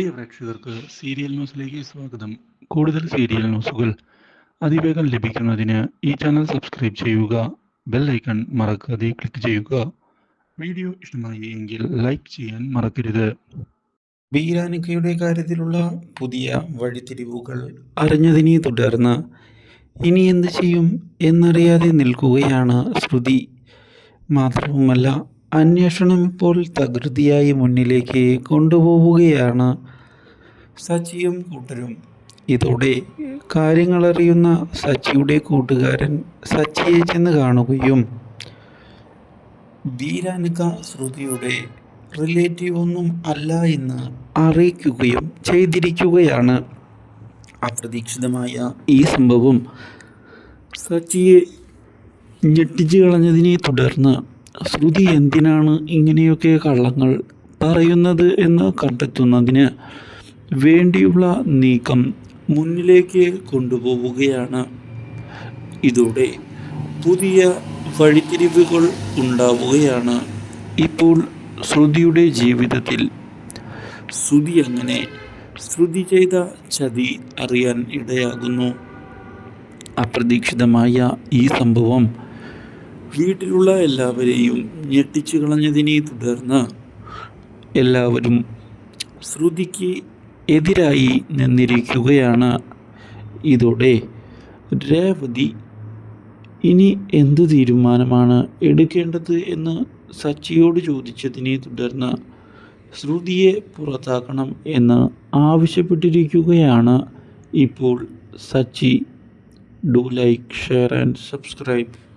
പ്രിയ പ്രേക്ഷകർക്ക് സീരിയൽ ന്യൂസിലേക്ക് സ്വാഗതം. കൂടുതൽ സീരിയൽ ന്യൂസുകൾ അതിവേഗം ലഭിക്കുന്നതിന് ഈ ചാനൽ സബ്സ്ക്രൈബ് ചെയ്യുക ബെൽ ഐക്കൺ മറക്കാതെ ക്ലിക്ക് ചെയ്യുക. വീഡിയോ ഇഷ്ടമായി എങ്കിൽ ലൈക്ക് ചെയ്യാൻ മറക്കരുത്. ബീരാനിക്കയുടെ കാര്യത്തിലുള്ള പുതിയ വഴിത്തിരിവുകൾ അറിഞ്ഞതിനെ തുടർന്ന് ഇനി എന്ത് ചെയ്യും എന്നറിയാതെ നിൽക്കുകയാണ് ശ്രുതി. മാത്രവുമല്ല അന്വേഷണം ഇപ്പോൾ തകൃതിയായി മുന്നിലേക്ക് കൊണ്ടുപോവുകയാണ് സച്ചിയും കൂട്ടരും. ഇതോടെ കാര്യങ്ങളറിയുന്ന സച്ചിയുടെ കൂട്ടുകാരൻ സച്ചിയെ ചെന്ന് കാണുകയും വീരാനുക ശ്രുതിയുടെ റിലേറ്റീവ് ഒന്നും അല്ല എന്ന് അറിയിക്കുകയും ചെയ്തിരിക്കുകയാണ്. അപ്രതീക്ഷിതമായ ഈ സംഭവം സച്ചിയെ ഞെട്ടിച്ചു കളഞ്ഞതിനെ തുടർന്ന് ശ്രുതി എന്തിനാണ് ഇങ്ങനെയൊക്കെ കള്ളങ്ങൾ പറയുന്നത് എന്ന് കണ്ടെത്തുന്നതിന് വേണ്ടിയുള്ള നീക്കം മുന്നിലേക്ക് കൊണ്ടുപോവുകയാണ്. ഇതോടെ പുതിയ വഴിത്തിരിവുകൾ ഉണ്ടാവുകയാണ്. ഇപ്പോൾ ശ്രുതിയുടെ ജീവിതത്തിൽ ശ്രുതി അങ്ങനെ ശ്രുതി ചെയ്ത ചതി അറിയാൻ ഇടയാകുന്നു. അപ്രതീക്ഷിതമായ ഈ സംഭവം വീട്ടിലുള്ള എല്ലാവരെയും ഞെട്ടിച്ചു കളഞ്ഞതിനെ തുടർന്ന് എല്ലാവരും ശ്രുതിക്ക് എതിരായി നിന്നിരിക്കുകയാണ് ഇതോടെ രേവതി. ഇനി എന്ത് തീരുമാനമാണ് എടുക്കേണ്ടത് എന്ന് സച്ചിയോട് ചോദിച്ചതിനെ തുടർന്ന് ശ്രുതിയെ പുറത്താക്കണം എന്ന് ആവശ്യപ്പെട്ടിരിക്കുകയാണ് ഇപ്പോൾ Sachi. Do like share and subscribe.